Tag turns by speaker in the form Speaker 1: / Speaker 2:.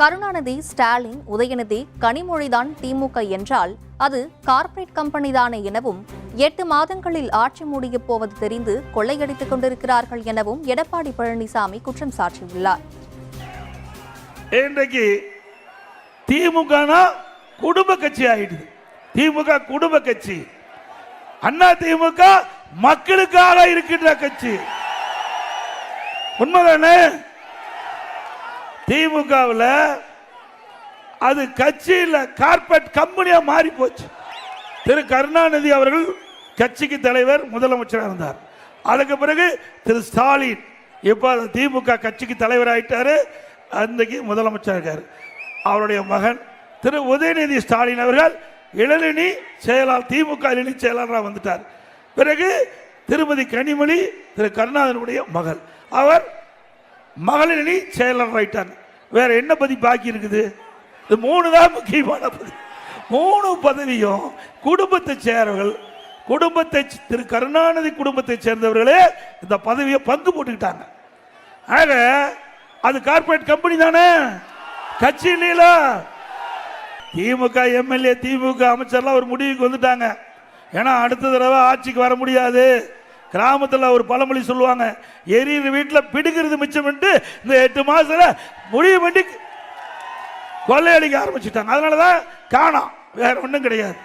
Speaker 1: கருணாநிதி ஸ்டாலின் உதயநிதி கனிமொழிதான் திமுக என்றால் அது கார்ப்பரேட் கம்பெனிதானே எனவும் எட்டு மாதங்களில் ஆட்சி முடியப் போவது தெரிந்து கொள்ளையடித்துக் கொண்டிருக்கிறார்கள் எனவும் எடப்பாடி பழனிசாமி குற்றம் சாட்டியுள்ளார்
Speaker 2: இன்றைக்கு திமுகனா குடும்ப கட்சி ஆயிடுது. திமுக குடும்ப கட்சி. அண்ணா திமுக மக்களுக்காக இருக்கின்ற கட்சி. உண்மைதானே? திமுகவில் அது கட்சியில் கார்பரேட் கம்பெனியாக மாறி போச்சு. திரு கருணாநிதி அவர்கள் கட்சிக்கு தலைவர் முதலமைச்சராக இருந்தார். அதுக்கு பிறகு திரு ஸ்டாலின் இப்போ திமுக கட்சிக்கு தலைவர் ஆயிட்டாரு. அன்றைக்கு முதலமைச்சர் இருக்கார். அவருடைய மகன் திரு உதயநிதி ஸ்டாலின் அவர்கள் இளநிலை செயலாளர் திமுக இளநிலை செயலாளராக வந்துட்டார். பிறகு திருமதி கனிமொழி திரு கருணாநிதியுடைய மகள். அவர் மகளிர் அணி செயலாளர் ஆயிட்டாங்க வேற என்ன பதி பாக்கி இருக்குது? இது மூணு தான் முக்கியமான பதவி மூணு பதவியும் குடும்பத்தை சேர்வர்கள் குடும்பத்தை திரு கருணாநிதி குடும்பத்தை சேர்ந்தவர்களே இந்த பதவியை பங்கு போட்டுக்கிட்டாங்க. ஆக அது கார்ப்பரேட் கம்பெனி தானே? கட்சி இல்லையில? திமுக எம்எல்ஏ திமுக அமைச்சர்லாம் ஒரு முடிவுக்கு வந்துட்டாங்க. ஏன்னா அடுத்த தடவை ஆட்சிக்கு வர முடியாது. கிராமத்தில் ஒரு பழமொழி சொல்லுவாங்க எரியிற வீட்டில் பிடுங்கிறது மிச்சம்ட்டு இந்த எட்டு மாதத்தில் முடிவு பண்ணி கொள்ளையடிக்க ஆரம்பிச்சுட்டாங்க. அதனால தான் காணோம். வேற ஒன்றும் கிடையாது.